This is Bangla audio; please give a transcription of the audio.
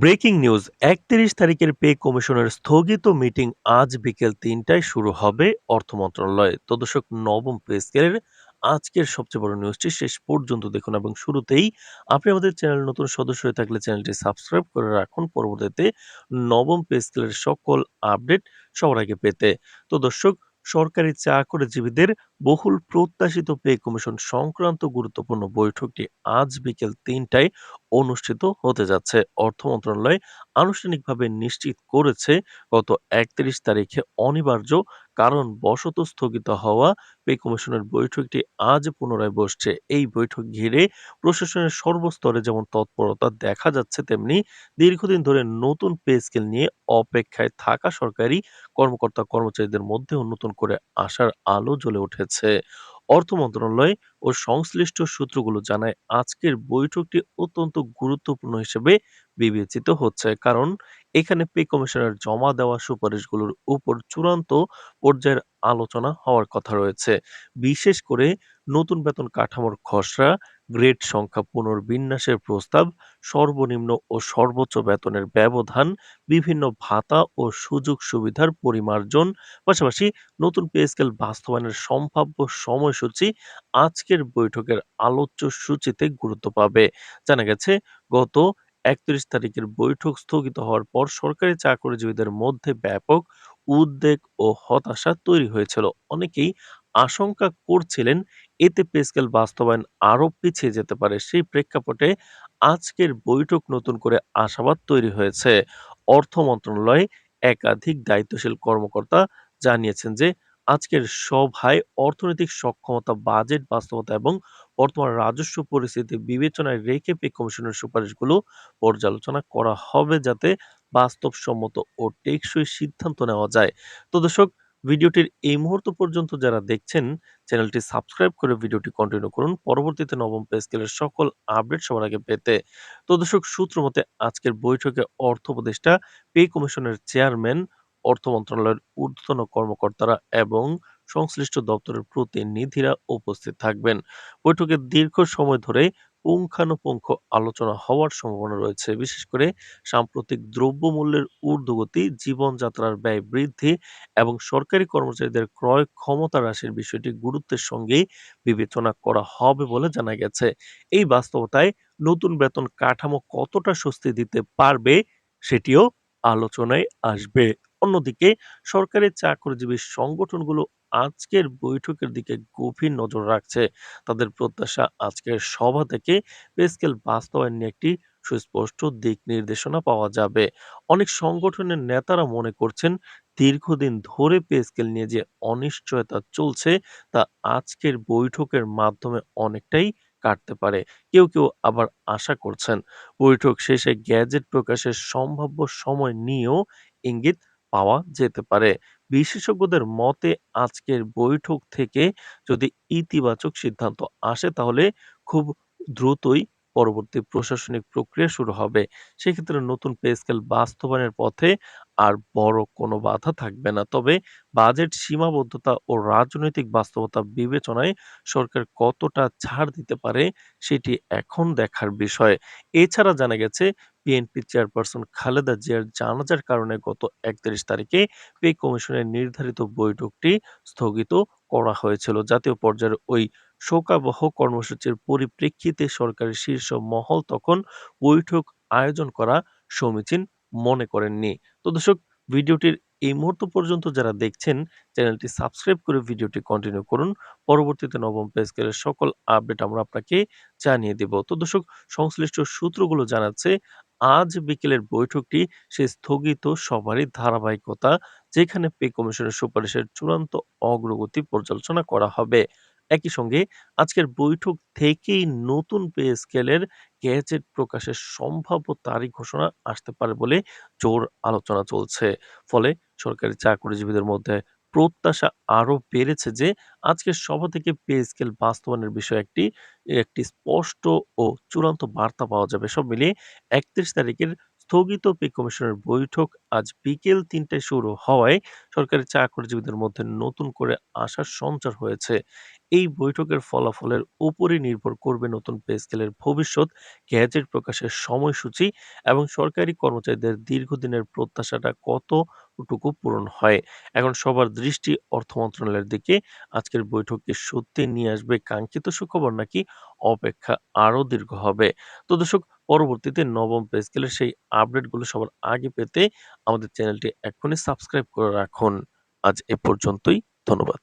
ব্রেকিং নিউজ, একত্রিশ তারিখের পে কমিশনের স্থগিত মিটিং আজ বিকেল তিনটায় শুরু হবে অর্থ মন্ত্রণালয়ে। তো দর্শক, নবম পে স্কেলের আজকের সবচেয়ে বড় নিউজটি শেষ পর্যন্ত দেখুন এবং শুরুতেই আপনি আমাদের চ্যানেল নতুন সদস্য হয়ে থাকলে চ্যানেলটি সাবস্ক্রাইব করে রাখুন। পরবর্তীতে নবম পে স্কেলের সকল আপডেট সবার আগে পেতে। তো দর্শক সরকারি চাকরিজীবীদের বহুল প্রত্যাশিত পে কমিশন সংক্রান্ত গুরুত্বপূর্ণ বৈঠকটি আজ বিকেল তিনটায় অনুষ্ঠিত হতে যাচ্ছে। অর্থ মন্ত্রণালয় আনুষ্ঠানিকভাবে নিশ্চিত করেছে, গত একত্রিশ তারিখে অনিবার্য কারণ বসত স্থগিত হওয়া পে কমিশনের বৈঠকটি আজ পুনরায় বসছে। এই বৈঠক ঘিরে প্রশাসনের সর্বস্তরে যেমন তৎপরতা দেখা যাচ্ছে, তেমনি দীর্ঘদিন ধরে নতুন পে স্কেল নিয়ে অপেক্ষায় থাকা সরকারি কর্মকর্তা কর্মচারীদের মধ্যেও নতুন করে আশার আলো জ্বলে উঠেছে। অর্থ মন্ত্রণালয় ও সংশ্লিষ্ট সূত্রগুলো জানায়, আজকের বৈঠকটি অত্যন্ত গুরুত্বপূর্ণ হিসেবে বিবেচিত হচ্ছে। কারণ, এখানে পে কমিশনের জমা দেওয়া সুপারিশগুলোর উপর চূড়ান্ত পর্যায়ের আলোচনা হওয়ার কথা রয়েছে। বিশেষ করে নতুন বেতন কাঠামোর খসড়া গ্রেড সংখ্যা পুনর্বিন্যাসের প্রস্তাব, সর্বনিম্ন ও সর্বোচ্চ বেতনের ব্যবধান, বিভিন্ন ভাতা ও সুযোগ সুবিধার পরিমার্জন, পাশাপাশি নতুন পে স্কেল বাস্তবায়নের সম্ভাব্য সময়সূচি আজকের বৈঠকের আলোচ্য সূচিতে গুরুত্ব পাবে। জানা গেছে, গত একত্রিশ তারিখের বৈঠক স্থগিত হওয়ার পর সরকারি চাকরিজীবীদের মধ্যে ব্যাপক উদ্বেগ ও হতাশা তৈরি হয়েছিল। অনেকেই আশঙ্কা করছিলেন এতে পে স্কেল বাস্তবায়ন আরও পিছিয়ে যেতে পারে। সেই প্রেক্ষাপটে আজকের বৈঠক নতুন করে আশাবাদ তৈরি হয়েছে। অর্থ মন্ত্রণালয়ে একাধিক দায়িত্বশীল কর্মকর্তা জানিয়েছেন যে, আজকের সভায় অর্থনৈতিক সক্ষমতা, বাজেট বাস্তবতা এবং বর্তমান রাজস্ব পরিস্থিতি বিবেচনায় রেখে পে কমিশনের সুপারিশগুলো পর্যালোচনা করা হবে যাতে বাস্তবসম্মত ও টেকসই সিদ্ধান্ত নেওয়া যায়। তো দর্শক ভিডিওটির এই মুহূর্ত পর্যন্ত যারা দেখছেন, চ্যানেলটি সাবস্ক্রাইব করে ভিডিওটি কন্টিনিউ করুন। পরবর্তীতে নবম পে স্কেলের সকল আপডেট সবার আগে পেতে। তো দর্শক, সূত্র মতে আজকের বৈঠকে অর্থ উপদেষ্টা পে কমিশনের চেয়ারম্যান অর্থ মন্ত্রণালয়ের ঊর্ধ্বতন কর্মকর্তারা এবং সংশ্লিষ্ট দপ্তরের প্রতিনিধিরা উপস্থিত থাকবেন। বৈঠকে দীর্ঘ সময় ধরে পুঙ্খানুপুঙ্খ আলোচনা হওয়ার সম্ভাবনা রয়েছে। বিশেষ করে সাম্প্রতিক দ্রব্যমূল্যের ঊর্ধ্বগতি, জীবনযাত্রার ব্যয় বৃদ্ধি এবং সরকারি কর্মচারীদের ক্রয় ক্ষমতা হ্রাসের বিষয়টি গুরুত্বের সঙ্গেই বিবেচনা করা হবে বলে জানা গেছে। এই বাস্তবতায় নতুন বেতন কাঠামো কতটা স্বস্তি দিতে পারবে সেটিও আলোচনায় আসবে। অন্যদিকে সরকারি চাকরিজীবী সংগঠনগুলো আজকের বৈঠকের দিকে গভীর নজর রাখছে। তাদের প্রত্যাশা আজকের সভা থেকে পে স্কেল বাস্তবায়ন নিয়ে একটি সুস্পষ্ট দিক নির্দেশনা পাওয়া যাবে। অনেক সংগঠনের নেতারা মনে করছেন, দীর্ঘদিন ধরে পে স্কেল নিয়ে যে অনিশ্চয়তা চলছে, তা আজকের বৈঠকের মাধ্যমে অনেকটাই কাটতে পারে। কেউ কেউ আবার আশা করছেন, বৈঠক শেষে গ্যাজেট প্রকাশের সম্ভাব্য সময় নিয়েও ইঙ্গিত পাওয়া যেতে পারে। বিশেষজ্ঞদের মতে, আজকের বৈঠক থেকে যদি ইতিবাচক সিদ্ধান্ত আসে, তাহলে খুব দ্রুতই পরবর্তী প্রশাসনিক প্রক্রিয়া শুরু হবে। সেক্ষেত্রে নতুন পে স্কেল বাস্তবায়নের পথে আর বড় কোনো বাধা থাকবে না। তবে বাজেট সীমাবদ্ধতা ও রাজনৈতিক বাস্তবতা বিবেচনায় সরকার কতটা ছাড় দিতে পারে সেটি এখন দেখার বিষয়। এছাড়া জানা গেছে, বিএনপি চেয়ারপারসন খালেদা জিয়ার জানাজার কারণে গত একত্রিশ তারিখে পে কমিশনের নির্ধারিত বৈঠকটি স্থগিত করা হয়েছিল। জাতীয় পর্যায়ের ওই শোকাবহ কর্মসূচির পরিপ্রেক্ষিতে সরকারের শীর্ষ মহল তখন বৈঠক আয়োজন করা সমীচীন মনে করেননি। তো দর্শক, ভিডিওটির এই মুহূর্ত পর্যন্ত যারা দেখছেন, চ্যানেলটি সাবস্ক্রাইব করে ভিডিওটি কন্টিনিউ করুন। পরবর্তীতে নবম পে স্কেলের সকল আপডেট আমরা আপনাকে জানিয়ে দেব। তো দর্শক, সংশ্লিষ্ট সূত্রগুলো জানাচ্ছে, আজ বিকেলের বৈঠকটি সে স্থগিত সভারই ধারাবাহিকতা, যেখানে পে কমিশনের সুপারিশের চূড়ান্ত অগ্রগতি পর্যালোচনা করা হবে। একই সঙ্গে আজকের বৈঠক থেকেই নতুন পে স্কেলের গ্যাজেট প্রকাশের সম্ভাব্য তারিখ ঘোষণা আসতে পারে বলে জোর আলোচনা চলছে। ফলে সরকারি চাকরিজীবীদের মধ্যে প্রত্যাশা আরও বেড়েছে যে আজকের সভা থেকে পে স্কেল বাস্তবায়নের বিষয়ে একটি একটি স্পষ্ট ও চূড়ান্ত বার্তা পাওয়া যাবে। সব মিলিয়ে একত্রিশ তারিখের স্থগিত পে কমিশনের বৈঠক আজ বিকেল তিনটায় শুরু হওয়ায় সরকারি চাকরিজীবীদের মধ্যে নতুন করে আশার সঞ্চার হয়েছে এই বৈঠকের ফলাফলের উপরই নির্ভর করবে নতুন পে স্কেলের ভবিষ্যৎ, গ্যাজেট প্রকাশের সময়সূচি এবং সরকারি কর্মচারীদের দীর্ঘদিনের প্রত্যাশাটা কতটুকু পূরণ হয়। এখন সবার দৃষ্টি অর্থ মন্ত্রণালয়ের দিকে। আজকের বৈঠক কি সত্যি নিয়ে আসবে কাঙ্ক্ষিত সুখবর নাকি অপেক্ষা আরও দীর্ঘ হবে? তো দর্শক পরবর্তীতে নবম পে স্কেলের সেই আপডেটগুলো সবার আগে পেতে আমাদের চ্যানেলটি এক্ষুনি সাবস্ক্রাইব করে রাখুন। আজ এ পর্যন্তই। ধন্যবাদ।